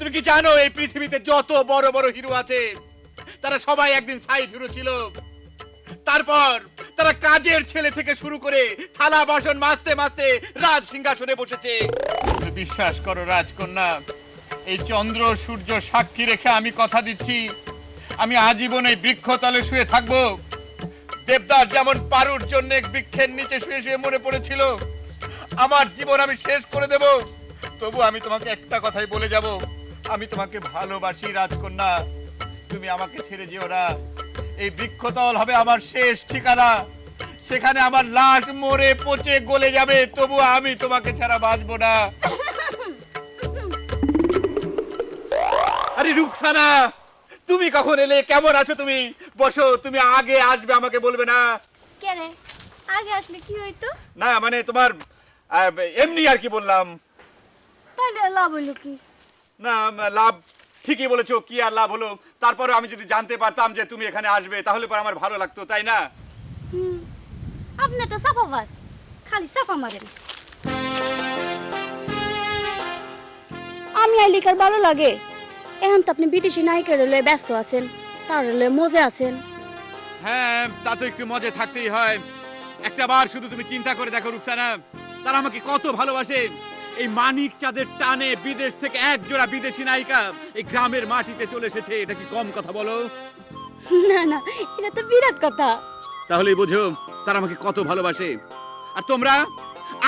তুমি কি জানো, এই পৃথিবীতে যত বড় বড় হিরো আছে, তারা সবাই একদিন সাইড হিরো ছিল। তারপর তারা কাজের ছেলে থেকে শুরু করে থালা বাসন মাজতে মাজতে রাজ সিংহাসনে বসেছে। বিশ্বাস করো, রাজকন্যা, এই চন্দ্র, সূর্য সাক্ষী রেখে আমি কথা দিচ্ছি। আমি আজীবন এই বৃক্ষতলে শুয়ে থাকব। দেবদাস যেমন পারুর জন্য বৃক্ষের নিচে শুয়ে শুয়ে মনে পড়েছিল, আমার জীবন আমি শেষ করে দেব। তবু আমি তোমাকে একটা কথাই বলে যাব। আমি তোমাকে ভালোবাসি রাজকন্যা। তুমি আমাকে ছেড়ে যেও না। এই বৃক্ষতল হবে আমার শেষ ঠিকানা। সেখানে আমার লাশ মরে পচে গলে যাবে তবু আমি তোমাকে ছাড়া বাঁচবো না। আরে রুকসানা তুমি কখন এলে? কেমন আছো তুমি? বসো তুমি আগে আসবে আমাকে বলবে না। কেন? আগে আসলে কি হইতো? না মানে তোমার এমনি আর কি বললাম। তাহলে লাভ হইল কি? না লাভ ঠিকই বলেছ কি আর লাভ হলো? তারপরে আমি যদি জানতে পারতাম যে তুমি এখানে আসবে তাহলে পরে আমার ভালো লাগতো তাই না? আপনি একটা সাফা বাস খালি সাফা মারেন। আমি আইলিকার ভালো লাগে? এখন তো আপনি বিদেশি নায়িকার লয়ে ব্যস্ত আছেন তার লয়ে মজে আছেন। হ্যাঁ তা তো একটু মজা থাকতেই হয়। একটা বার শুধু তুমি চিন্তা করে দেখো রুকসানা। তারা আমাকে কত ভালোবাসে। এই মানিক চাঁদের টানে বিদেশ থেকে এক জোড়া বিদেশি নায়িকা এই গ্রামের মাটিতে চলে এসেছে। এটা কি কম কথা বলো? না না এটা তো বিরাট কথা। তাহলেই বোঝো তারা আমাকে কত ভালোবাসে। আর তোমরা?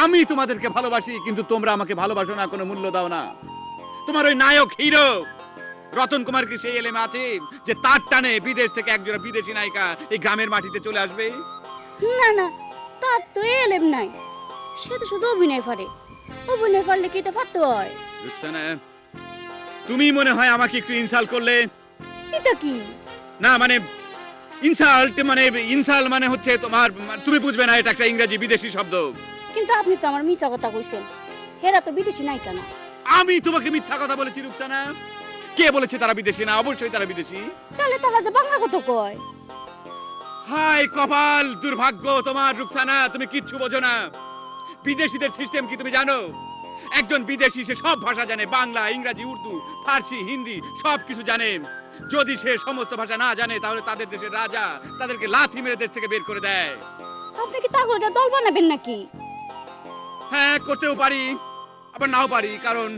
আমি তোমাদেরকে ভালোবাসি কিন্তু তোমরা আমাকে ভালোবাসো না কোনো মূল্য দাও না। তোমার ওই নায়ক হিরো রতন কুমার কি সেই এলেমে আছে যে তার টানে বিদেশ থেকে একজোড়া বিদেশি নায়িকা এই গ্রামের মাটিতে চলে আসবে? না না তার তো এলেম নাই। সে তো শুধু অভিনয় পারে অভিনয় পারলে কি এটা হয়? রুকসানা তুমি মনে হয় আমাকে একটু ইনসাল্ট করলে? এটা কি? না মানে ইনসাল্ট মানে ইনসাল মানে হচ্ছে তোমার তুমি বুঝবে না এটা একটা ইংরেজি বিদেশি শব্দ। কিন্তু আপনি তো আমার মিছা কথা কইছেন। হেরা তো বিদেশি নায়িকা না। আমি তোমাকে মিথ্যা কথা বলেছি রুকসানা কে বলেছে তারা বিদেশি না? অবশ্যই তারা বিদেশি। তাহলে তারা যে বাংলা কথা কয়? হাই কপাল দুর্ভাগ্য তোমার রুকসানা তুমি কিচ্ছু বোঝো না। বিদেশিদের সিস্টেম কি তুমি জানো? একজন বিদেশি সে সব ভাষা জানে বাংলা ইংরাজি উর্দু ফার্সি হিন্দি সব কিছু জানে। যদি সে সমস্ত ভাষা না জানে তাহলে তাদের দেশের রাজা তাদেরকে লাথি মেরে দেশ থেকে বের করে দেয়। আপনি কি তাগরটা দল বানাবেন নাকি? হ্যাঁ করতেও পারি আবার নাও পারি কারণ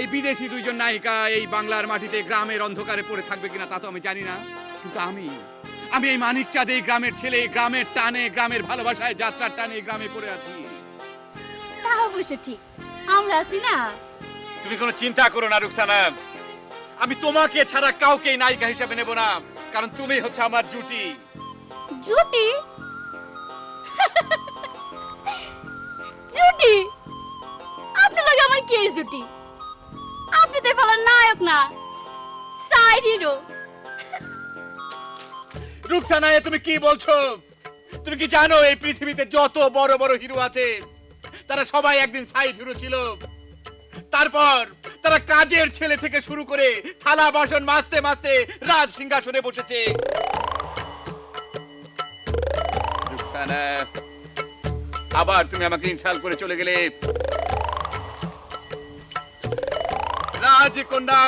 এই বিদেশি দুইজন নায়িকা এই বাংলার মাটিতে গ্রামের অন্ধকারে পড়ে থাকবে কিনা তা তো আমি জানি না। কিন্তু আমি আমি এই মানিক চাঁদ এই গ্রামের ছেলে গ্রামের টানে গ্রামের ভালোবাসায় যাত্রার টানে এই গ্রামে পড়ে আছি। অবশ্য ঠিক। আমরা আছি না। তুমি কোনো চিন্তা করো না রুকসানা আমি তোমাকে ছাড়া কাউকে নায়িকা হিসেবে নেব না কারণ তুমি হচ্ছে আমার জুটি। জুটি? জুটি? আপনার লাগে আমার কি জুটি? আপনি তো ফেলার নায়ক না সাইড হিরো রুকসানা তুমি কি বলছো? তুমি কি জানো এই পৃথিবীতে যত বড় বড় হিরো আছে তারা সবাই একদিন সাইড হিরো ছিল তারপর তারা কাজের ছেলে থেকে শুরু করে থালা বাসন মাজতে মাজতে রাজ সিংহাসনে বসেছে। আবার তুমি আমাকে ইনসাল করে চলে গেলে। রাজকন্যা